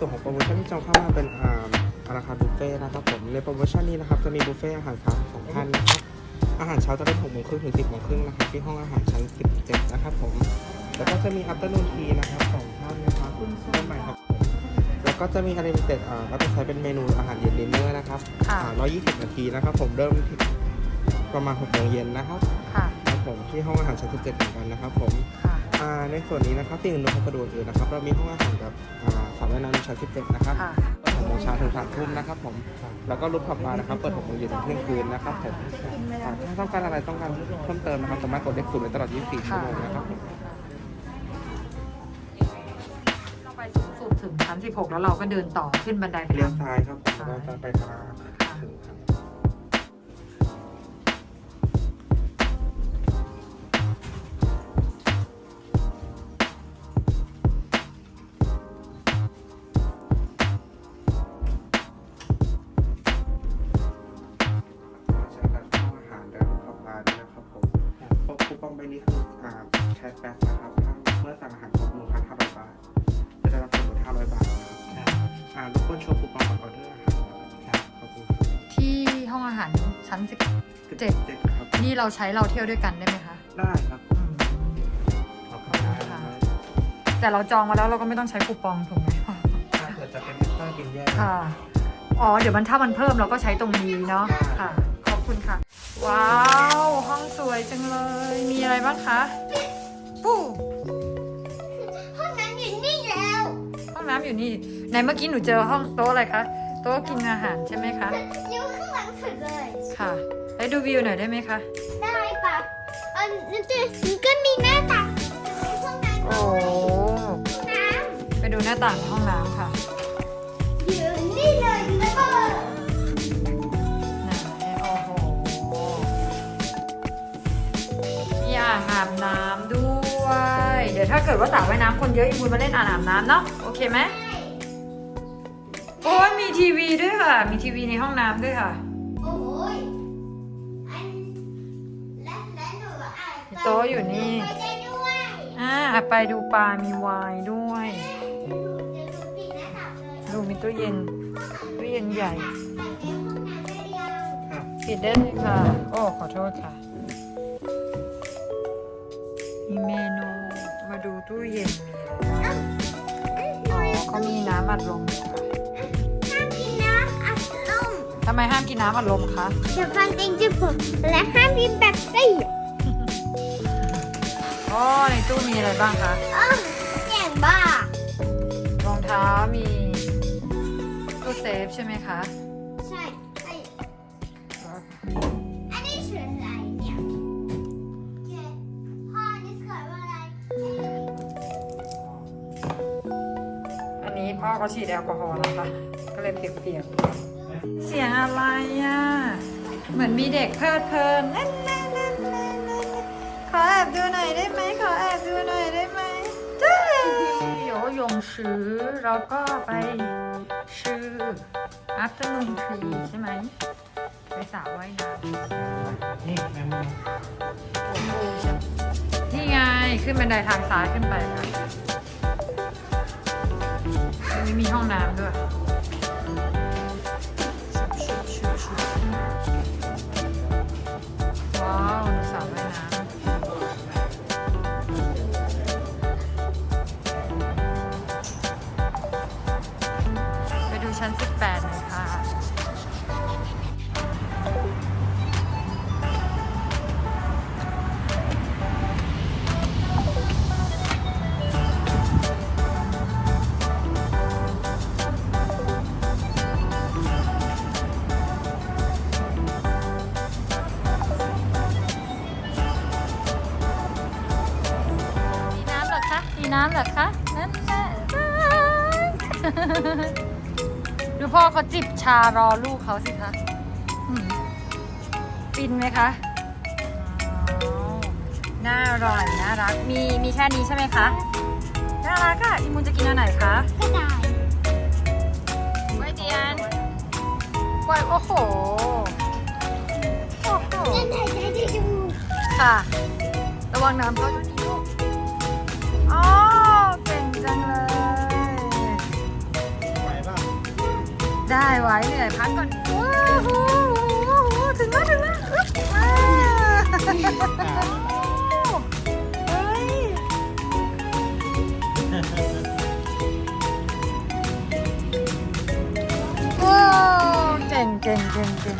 จองเข้ามาเป็นอ่าอาราคาบุฟเฟ่ต์นะครับผมในโปรโมชั่นนี้นะครับจะมีบุฟเฟ่ต์อาหารเช้าสองท่านนะครับอาหารเช้าจะเป็นหกโมงครึ่งถึงสิบโมงครึ่งนะครับที่ห้องอาหารชั้นสิบเจ็ดนะครับผมแล้วก็จะมีอั t เ r อร์นูนทีนะครับสองท่านนะครับต้นใหม่ครับผมแล้วก็จะมีอ n ลิมิเต็ดอ่ารับใช้เป็นเมนูอาหารเย็นดินเนอร์นะครับค่ะร้อยยี่สิบนาทีนะครับผมเริ่มที่ประมาณหกโมงเย็นนะครับค่ะครับผมที่ห้องอาหารชั้นสิบเจ็ดเหมือนกันนะครับผมค่ะอ่า ในส่วนนี้นะครับสิ่งอำนวยความสะดวกอื่นนะครับ เรามีห้องอาหารกับอ่าสระว่ายน้ำชั้น17นะครับค่ะ หกโมงเช้าถึงสามทุ่มนะครับผมแล้วก็รูปขับบาร์นะครับเปิดหกโมงเย็นถึงเที่ยงคืนนะครับผมอ่าถ้าต้องการอะไรต้องการเพิ่มเติมนะครับสามารถกดเลขศูนย์ได้ตลอด 24 ชั่วโมงนะครับผมเราไปสูงสุดถึงชั้น16 แล้วเราก็เดินต่อขึ้นบันไดไปเลี้ยวทางซ้ายครับผมแล้วก็จะไปทางถึงครับ นี้คืออ่าแคชแบ็กนะครับถ้าเมื่อสั่งอาหารครบ1,500บาทจะได้รับส่วนลด500บาทนะครับอ่ารบกวนโชว์คูปองก่อนออเดอร์อาหารนะครับขอบคุณครับที่ห้องอาหารชั้นเจ็ด เจ็ดครับ10นี่เราใช้เราเที่ยวด้วยกันได้ไหมคะได้ครับอืม ขอบคุณครับแต่เราจองมาแล้วเราก็ไม่ต้องใช้คูปองถูกไหมถ้าเกิดจะเป็นเอ็กซ์ตร้ากินแยก ค่ะ อ๋อ เดี๋ยวมันถ้ามันเพิ่มเราก็ใช้ตรงนี้เนาะ ค่ะ ขอบคุณค่ะ ว้าว ห้องสวยจังเลย มีอะไรบ้างคะ ปู้ห้องน้ำอยู่นี่แล้ว ห้องน้ำอยู่นี่ไหนเมื่อกี้หนูเจอห้องโต๊ะอะไรคะโต๊ะกินอาหารใช่ไหมคะอยู่ข้างหลังสุดเลย ค่ะไปดูวิวหน่อยได้ไหมคะ ได้ปะเออนี่จะนี่ก็มีหน้าต่างในห้องน้ำโอ้น้ไปดูหน้าต่างในห้องน้ำค่ะำ ถ้าเกิดว่าสระว่ายน้ำคนเยอะอีกคุณมาเล่นอ่างอาบน้ำเนาะโอเคไหมโอ้ยมีทีวีด้วยค่ะ มีทีวีในห้องน้ำด้วยค่ะโอ้ยอันและและหนูอาจจะโต๊ะอยู่นี่ไปได้ด้วยอ่าไปดูปลา มีไวน์ด้วยเดี๋ยวหนูเดี๋ยวหนูปิดหน้าต่างเลยดูมีตู้เย็น ตู้เย็นใหญ่แต่ในห้องน้ำได้ยังครับปิดได้เลยค่ะ โอ้ ขอโทษค่ะ มีเมนู มาดูตู้เย็นมีอะไรบ้างอ๋อเขามีน้ำอัดลมอยู่ค่ะห้ามกินน้ำอัดลมทำไมห้ามกินน้ำอัดลมคะอย่าฟังเองจะผมและห้ามกินแบบซี่อ๋อในตู้มีอะไรบ้างคะอ้าวเสียงบ้ารองเท้ามีตู้เซฟใช่ไหมคะ พ่อเขาฉีดแอลกอฮอล์นะคะ ก็เลยเปียกๆ เสียงอะไรอะ เหมือนมีเด็กเพลิดเพลินเล่นเล่นเล่นเล่นเล่นขอแอบดูหน่อยได้ไหมขอแอบดูหน่อยได้ไหมได้โยยงชือเราก็ไปชื่อ afternoon tea ใช่ไหมไปสระว่ายน้ำนี่แม่มือโอ้โหนี่ไง ขึ้นบันไดทางซ้ายขึ้นไปค่ะ ไม่มีห้องน้ำด้วยำเหรอคะ นั่นแหละดูพ่อเขาจิบชารอลูกเขาสิคะอืมฟินไหมคะอ๋อน่าอร่อยน่ารัก มีมีแค่นี้ใช่ไหมคะ น่ารักอะอีมูนจะกินอันไหนคะกระต่ายไว้เดียนไว้โอ้โห โอ้โหนั่นไหนใจจะดูค่ะ ระวังน้ำเข้า จังเลย ไหวป่ะได้ไว้เหนื่อยพักก่อนว้าวโอ้โหถึงแล้วถึงแล้วอึ๊บว้าเฮ้ยว้าวเก่งเก่งเก่งเก่ง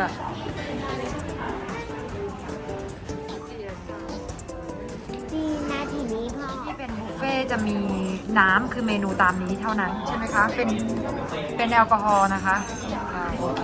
ว่าฝนตกอะดีนาทีนี้พ่อที่เป็นบุฟเฟ่ต์จะมีน้ำคือเมนูตามนี้เท่านั้นใช่ไหมคะ เป็นเป็นแอลกอฮอล์นะคะอ่าโอเค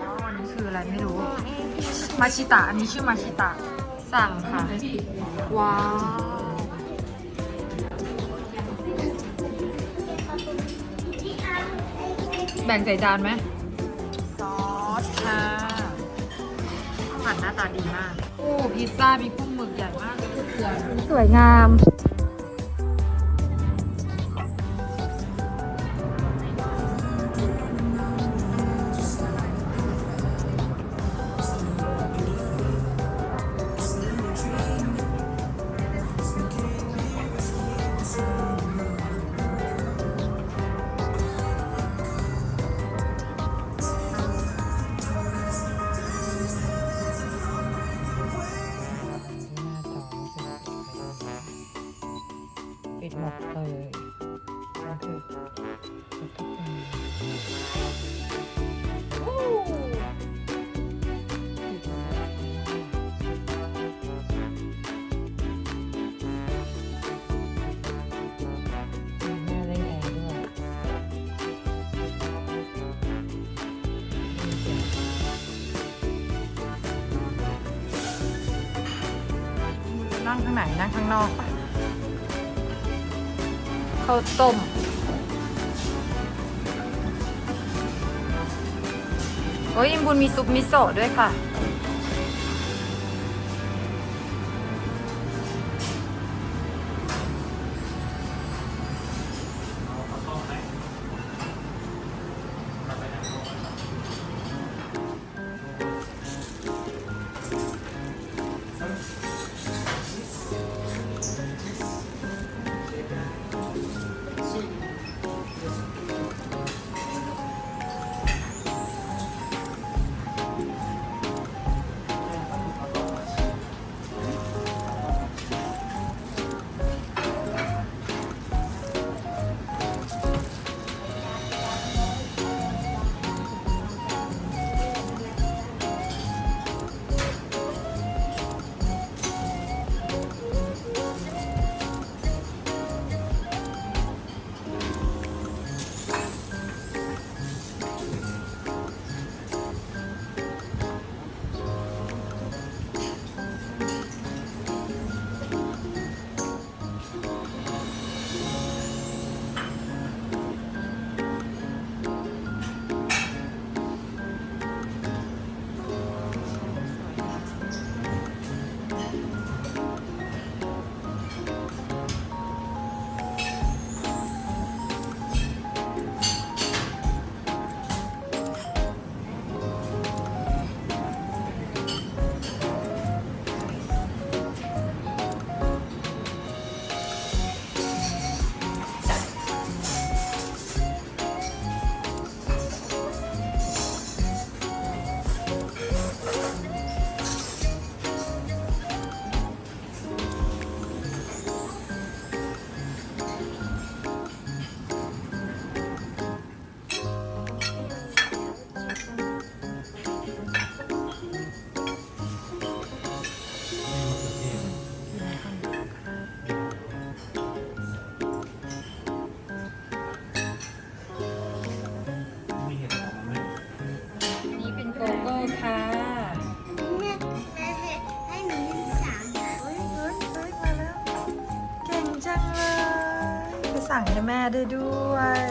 อ๋ออันนี้คืออะไรไม่รู้ มาชิตะ อันนี้ชื่อมาชิตะ สั่งค่ะ ว้าว แบ่งใส่จานไหม ซอสค่ะข้าวผัดหน้าตาดีมาก โอ้ พิซซ่ามีกุ้งหมึกใหญ่มากเลยสวยงาม ปิดหมดเลยนั่นคือก็เป็นนั่งข้างไหนนั่งข้างนอกปะ ข้าวต้ม โอ้ยอิมบุญมีซุปมิโซะด้วยค่ะ สั่งให้แม่ได้ด้วย